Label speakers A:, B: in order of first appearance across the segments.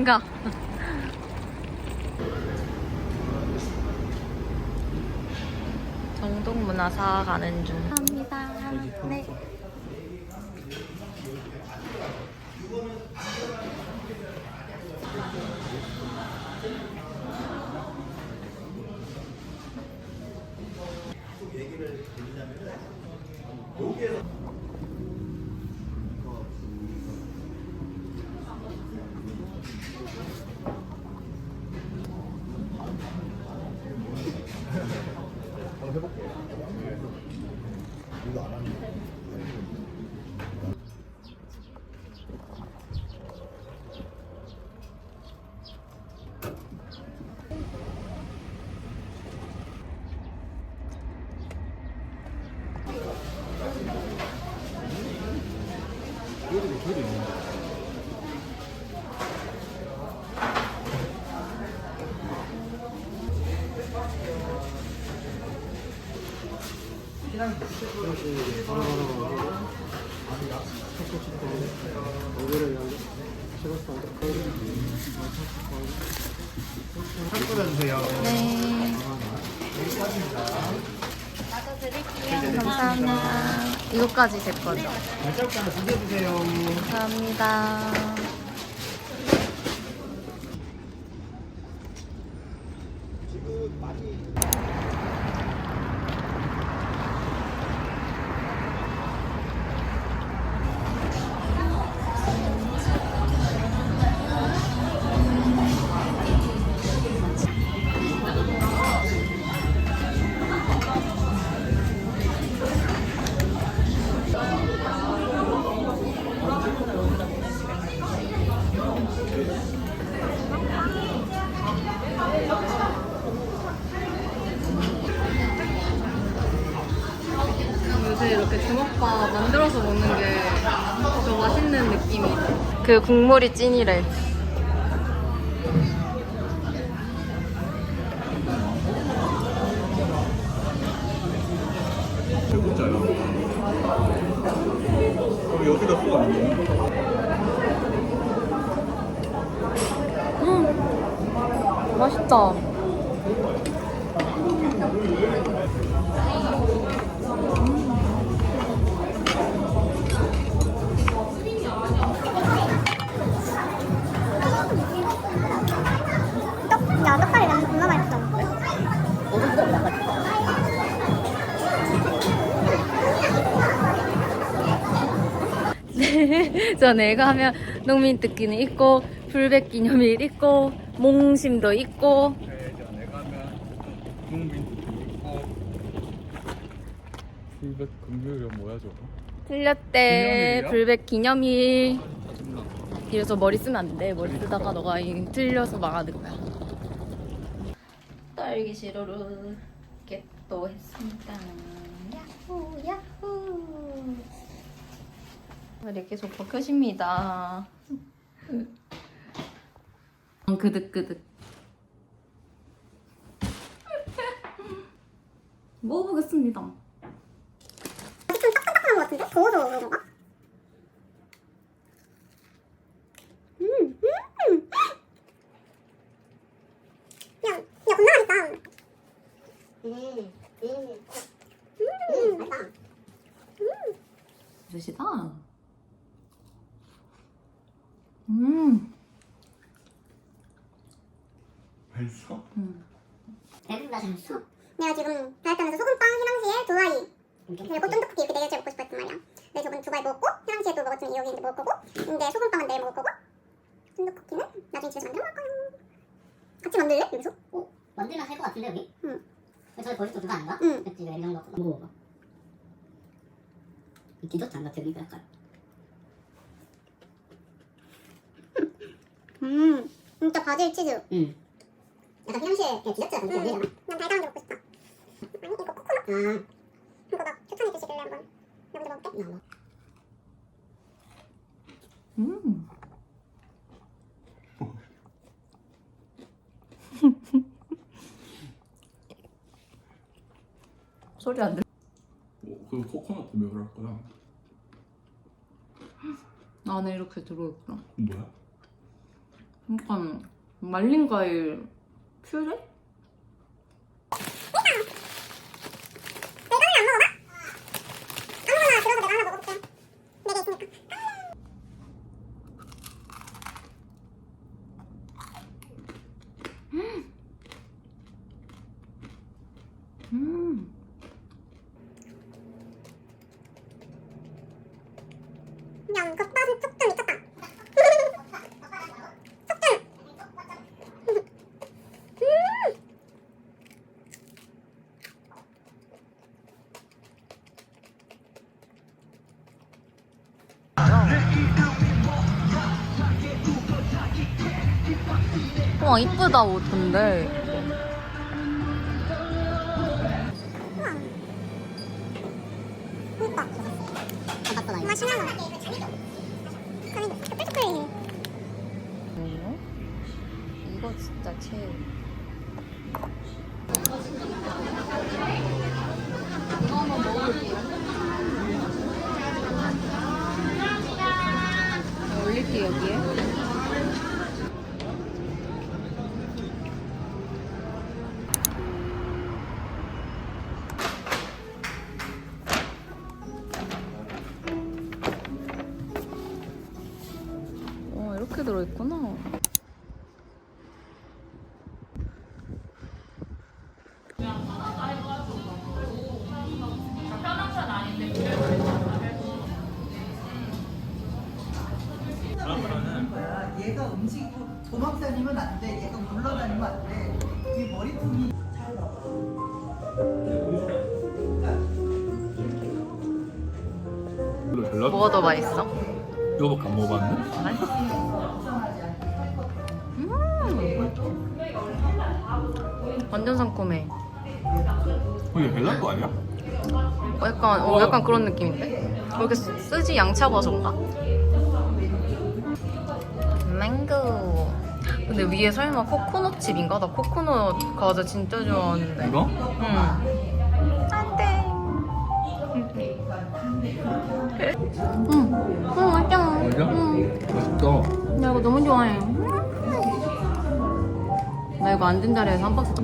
A: 무엇인가? 정동문화사 가는 중. 감사합니다. 네.
B: 끓여주세요.
A: 네. 감사합니다. 이거까지 제 거죠.
B: 하나.
A: 감사합니다. 그 국물이 찐이래. 저 내가 하면 농민 뜻기는 있고 불백 기념일 있고 몽심도 있고
B: 국민 불백 금요일은 뭐야 저거?
A: 틀렸대
B: 기념일이요?
A: 불백 기념일
B: 짜증나.
A: 이래서 머리 쓰면 안 돼 머리 쓰다가 너가 이 틀려서 망하는 거야 딸기 시로로 겟도 했습니다 야호 야호 이렇게 계속 켜십니다 그득그득 먹어보겠습니다
C: 좀 딱딱한 것 같은데? 더워서 그런가? 음, 음. 야, 야, 겁나 맛있다. 음, 음, 음, 맛있다.
A: 드시다. 음.
B: 맛있어?
C: 배부르다 잘했어. 내가 지금 다이어트 하면서 소금빵, 희랑시에 두아이 그리고 쫀득쿠키 이렇게 네 개째 먹고 싶었단 말이야. 근데 저번 두바이 먹고 희랑시에도 먹었으면 여기 이제 먹을 거고 근데 소금빵은 내일 먹을 거고 쫀득쿠키는 나중에 집에서 만들어 먹을 거야. 같이 만들래? 여기서?
D: 어? 만들면 할 것 같은데 여기?
C: 응.
D: 저기 벌써 그거 아닌가?
C: 응.
D: 맵지 왜 이런 거 먹어봐 이 디저트 같아 여기가 약간
C: 음, 진짜 바질 치즈.
D: 응
C: 약간 그냥 디저트 같은 느낌이잖아. 난 달달한 게 먹고 싶다. 아니 이거 코코넛.
D: 아
C: 이거 막 추천해 주시길래 한번 여기서 먹을게.
D: 나와
A: 음. 소리 안 들려?
B: 어, 그 코코넛 때문에 그럴 거야.
A: 안에 이렇게 들어있구나.
B: 뭐야?
A: 약간 말린 과일 퓨레? 와 이쁘다 옷 근데.
D: 이거
A: 진짜 최애 이거 한번 먹어볼게요 올릴게요 여기에 뭐가 더 맛있어?
B: 이거밖에 안 먹어봤는데?
A: 완전 상콤해
B: 어, 이거 벨라 거 아니야?
A: 어, 약간 어, 약간 그런 느낌인데? 왜 이렇게 쓰- 쓰지 양차버섯인가? 망고 근데 위에 설마 코코넛 칩인가? 나 코코넛 과자 진짜 좋아하는데
B: 이거?
A: 응 응, 응 맛있잖아
B: 진짜?
A: 응.
B: 맛있다.
A: 나 이거 너무 좋아해 나 이거 앉은 자리에서 한 박스 다-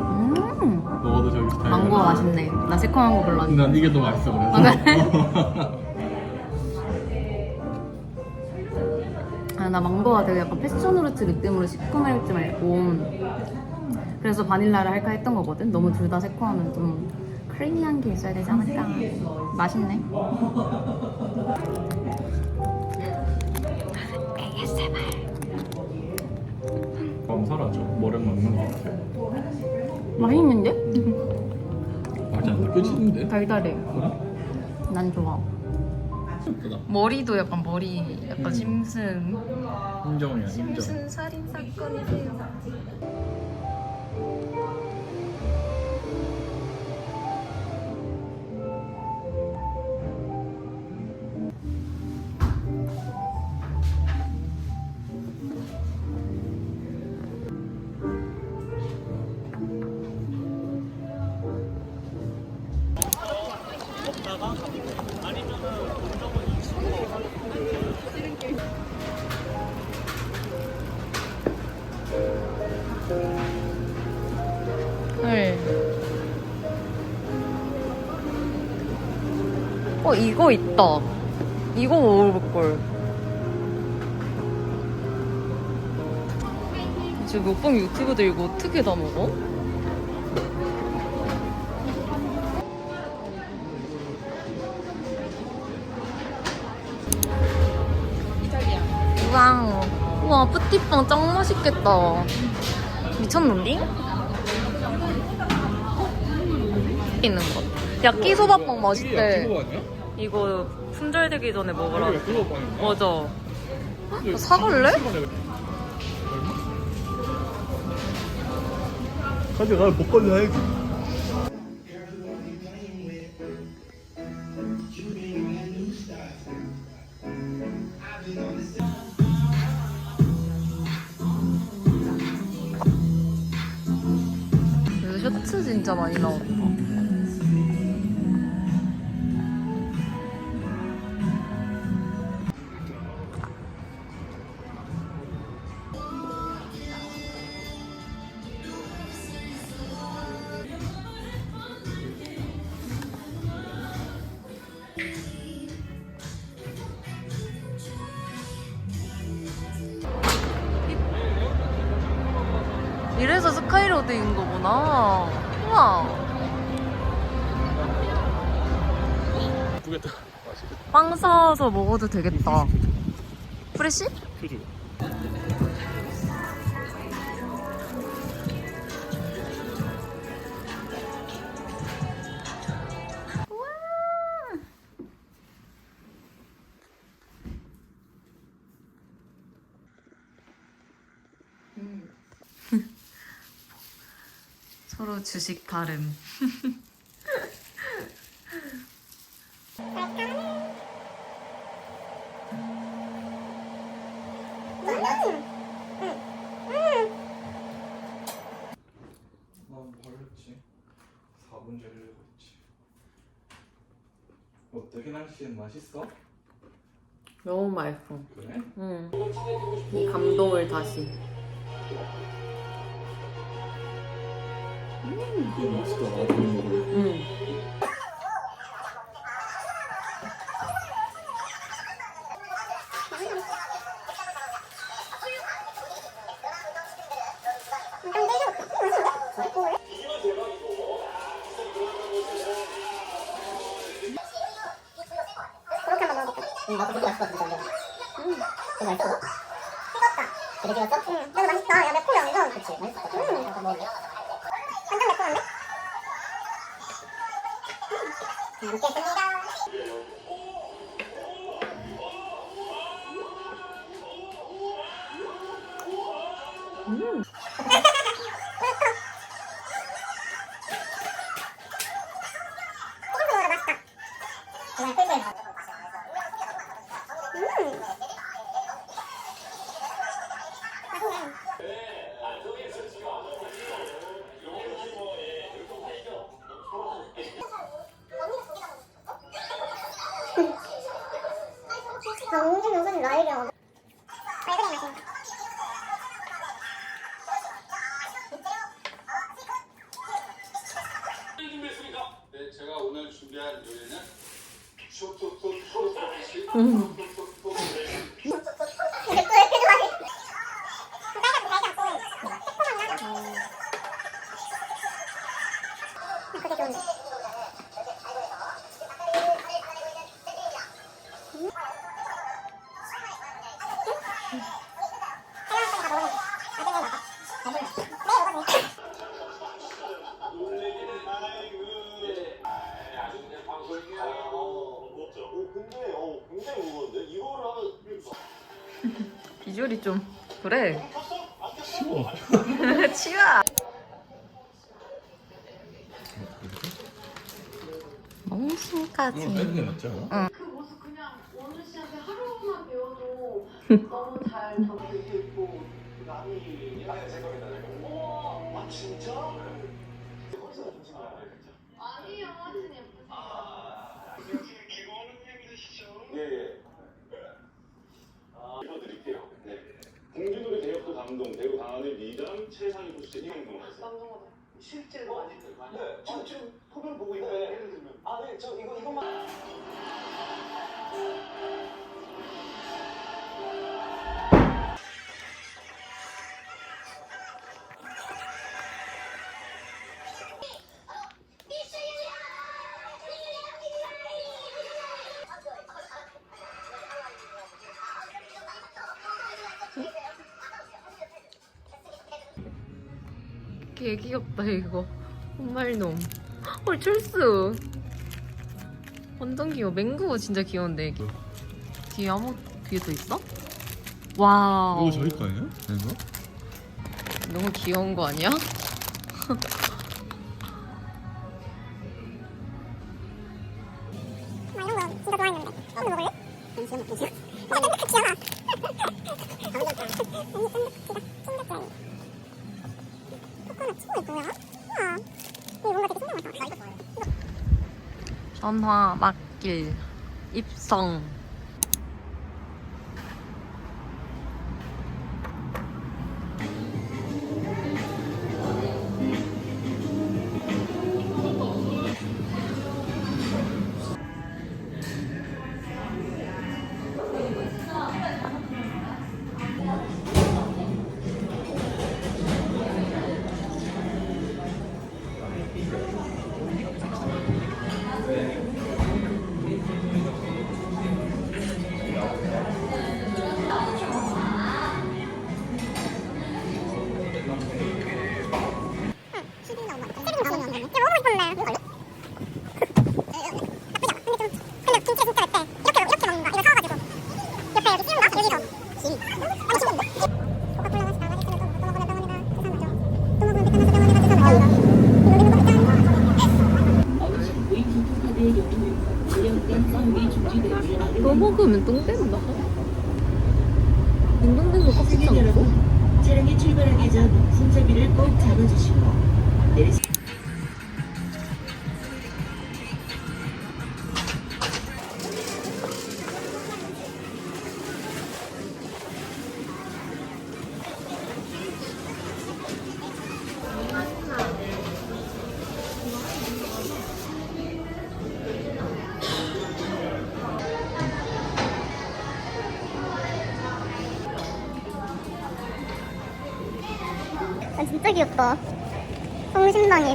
A: 음
B: 너도 저기 스타일.
A: 망고가 맛있네 나 새콤한 거 별로 안 좋아해
B: 난 이게 더 맛있어 그래서.
A: 아, 아, 나 망고가 되게 약간 패션후르츠 느낌으로 시큼할지 말고 그래서 바닐라를 할까 했던 거거든 너무 둘 다 새콤하면 좀 크리미한 게 있어야 되지 않을까 맛있네
B: 안 사라져. 머리 맞는 거 같아.
A: 맛있는데?
B: 맞지 않나? 끝인데?
A: 달달해
B: 그래?
A: 난 좋아
B: 예쁘다.
A: 머리도 약간 머리 약간
B: 음.
A: 심슨
B: 인정이야 인정.
A: 심슨 살인 사건이세요 あ! 어, 이거 있다. 이거 먹어볼걸. 지금 몇번 유튜브들 이거 어떻게 다 먹어? 우와, 우와, 뿌띠빵 짱 맛있겠다. 미쳤는데? 있는 것. 야끼소바빵 맛있대.
B: 이거
A: 품절되기 전에 먹으라. 맞아. 너 사갈래?
B: 가져가 먹거리 해야지.
A: 요새 셔츠 진짜 많이 나온다. 스카이로드인 거구나. 우와.
B: 예쁘겠다.
A: 빵 사서 먹어도 되겠다. 프레시?
B: 그
A: 주식 다름.
B: 난 바르지. 4분절을 내고 있지. 어때? 해낭시엔 맛있어?
A: 너무 맛있어.
B: 그래?
A: 응. 이 감동을 다시. 응.
D: 응, 나도 맛있을 것 같은데. 음, 그거 맛있어?
C: 식었다.
D: 되게 찍었어?
C: 응, 그래도 맛있다. 야, 매콤해, 완전.
D: 그치, 같아.
C: 음.
D: 잠깐 먹을래? 잘 먹겠습니다.
E: 준비했습니까? 네, 제가 오늘 준비한
C: 이게 또 이렇게
B: 않아?
F: 그 모습 그냥 원우 씨한테 하루만 배워도 너무 잘 담고 있고 아니요 하여튼 예쁘세요
E: 예예. 읽어드릴게요. 네. 공주놀이 대역도 감동, 배우 강하늘 미담, 최상희 보수진 이행동하세요.
F: 남성마다 실제로 많이
E: 네, 지금 지금 소변 보고 있는데 들면 아, 네, 저 이거 이거만.
A: 개 귀엽다 이거. 홈말놈. 헐 철수. 완전 귀여워. 맹구 진짜 귀여운데. 뒤에 아무 뒤에 또 있어? 와우.
B: 이거 저희 거 아니에요? 이거?
A: 너무 귀여운 거 아니야? 전화 막길 입성. 뺀다. 딩동댕도 안 먹고?
G: 차량이 출발하기 전 손잡이를 꼭 잡아주시고 내리시
C: 아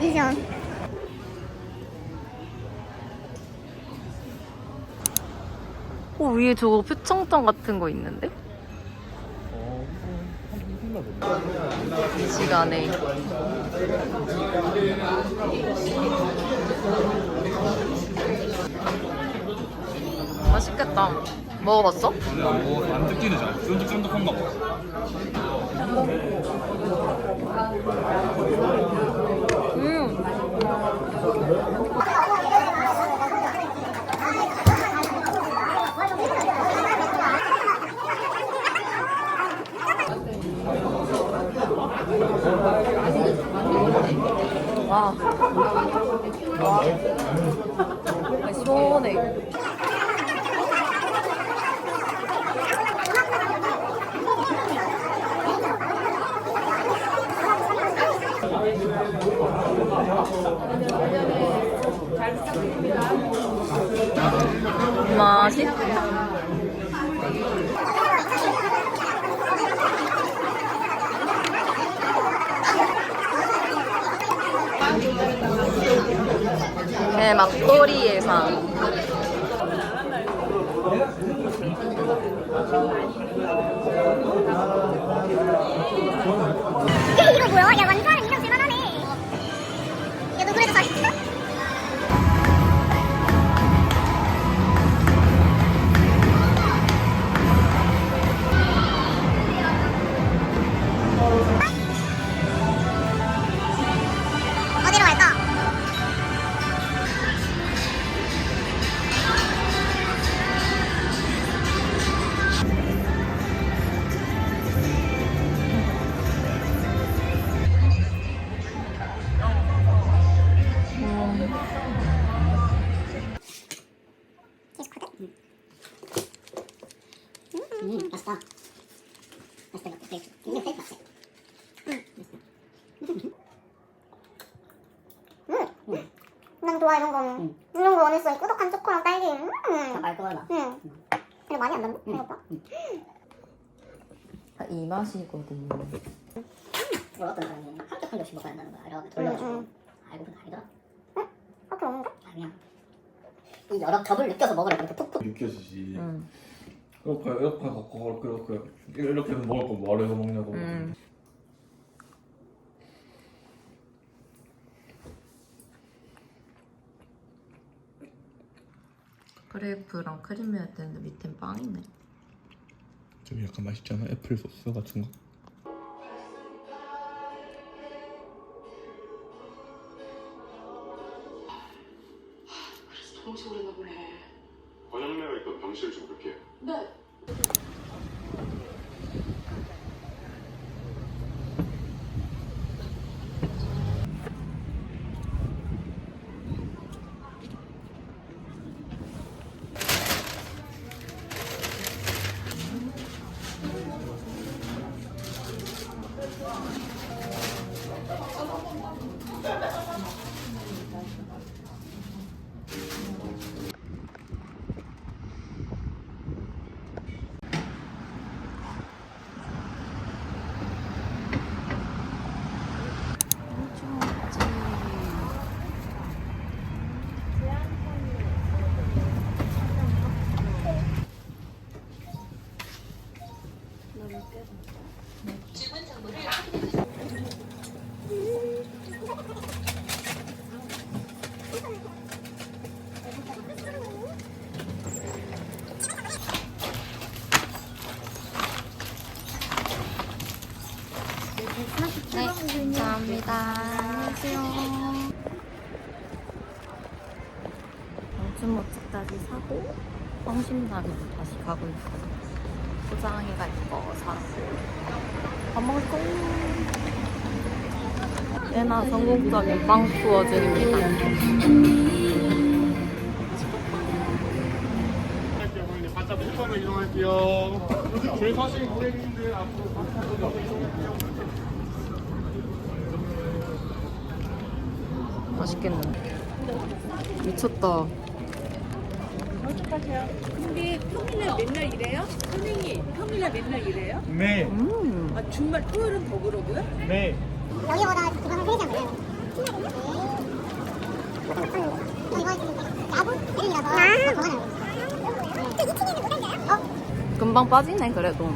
C: 성심당 에디션
A: 오, 위에 저거 표창장 같은 거 있는데? 이 시간에. 맛있겠다. 먹어봤어?
B: 뭐안 뜯기는 잘. 쫀득쫀득한가 봐.
A: 음. 와. 와. 시원해. 맛있다. 네, 막꼬리의 상.
C: 이런 거는 이런 거 원했어. 이 꾸덕한 초코랑 딸기. 음.
D: 말끔하다.
C: 응. 근데 많이 안 남네 이거 봐.
A: 이 맛이거든요.
D: 어떤 사람이 한 겹 한 겹씩 먹어야 한다는 거야. 이렇게 돌려가지고.
C: 응,
D: 알고 보니 아니더라
C: 그렇게 먹는데?
D: 아 그냥 이 여러 겹을 느껴서 먹으라 이렇게 푹푹
B: 느껴지지.
A: 음.
B: 이렇게 이렇게 갖고 이렇게 이렇게 이렇게 먹을 거 뭐하러 해서 먹냐고.
A: 음. 크레이프랑 크림이어야 되는데 밑엔 빵이네.
B: 좀 약간 맛있잖아. 애플 소스 같은 거.
A: 성심사로 다시 가고 있거든요. 포장해갈 거 사고 밥 먹을 거. 꽤나 성공적인 빵 투어 중입니다. 맛있겠는데? 미쳤다.
G: 근데 평일날 맨날 이래요? 선생님 평일날 맨날 이래요?
H: 네,
A: 음.
G: 아 주말 토요일은 더 그러고요?
H: 네.
C: 여기보다 기본은 편의점이에요. 신나겠네? 저 이거 야구 이름이라서 아~ 더 많아요. 그 2층에는 못 앉아요? 어?
A: 금방 빠지네, 그래도.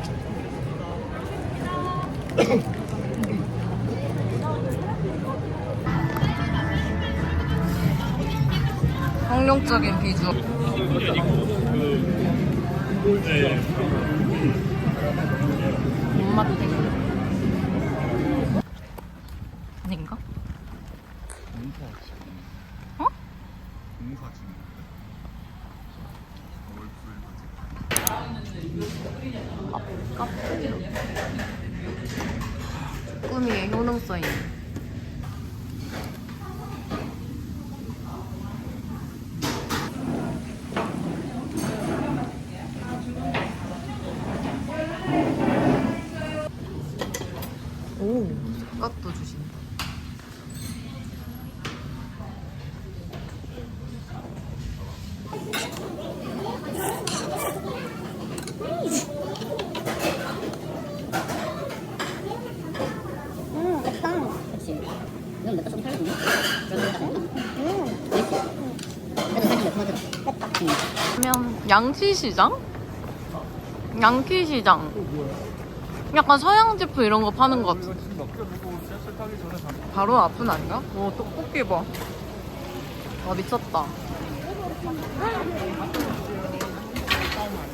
A: 성룡적인 비주 얼. 입맛 땡 아닌가? 어? 카페 꿈이의 효능성이 오 젓갓도 주신다
C: 음, 맛있다.
D: 그렇지. 이건 맵다 좀 살거든요. 그래서 맵다 음. 그래도 살짝 매콤하더라.
A: 그러면 양키시장? 양키시장. 약간 서양 제품 이런 거 파는 것 같아. 바로 앞은 아닌가? 오 떡볶이 봐. 와, 미쳤다.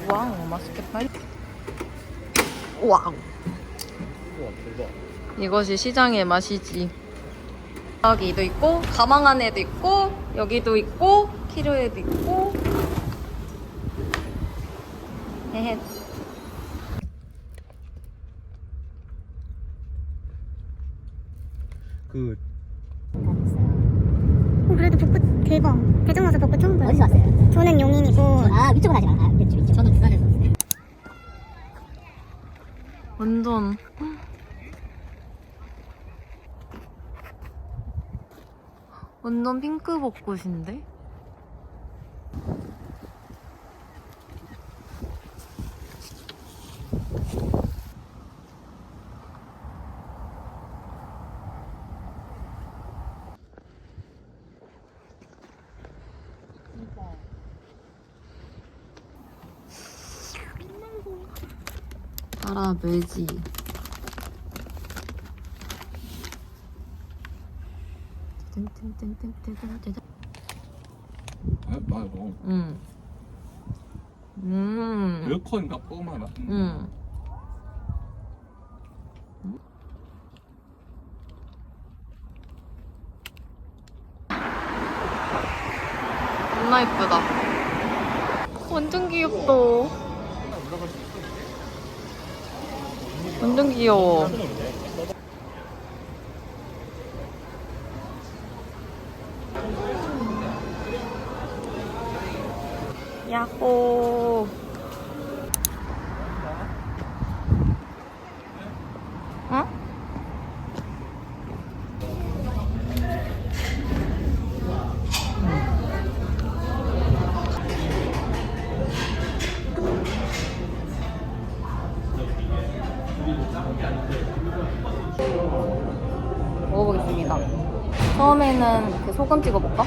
A: 와우 맛있겠다. 와우. 이것이 시장의 맛이지. 여기도 있고 가망 안에도 있고 여기도 있고 키르에도 있고 헤헤
H: 그
C: 어, 그래도 벚꽃 대박. 대전 와서 벚꽃 처음 봐요.
D: 어디서 왔어요?
C: 저는 용인이고.
D: 아, 위쪽으로 가지 마. 아, 그렇지, 위쪽. 저는 부산에서 왔어요.
A: 완전 완전 핑크 벚꽃인데? 뜬뜬뜬뜬뜬뜬
B: 아, 맞아.
A: 음. 음.
B: 에어컨 나쁘구만.
A: 음. 존나 이쁘다. 완전 귀엽다. 완전 귀여워. 처음에는 그 소금 찍어 볼까?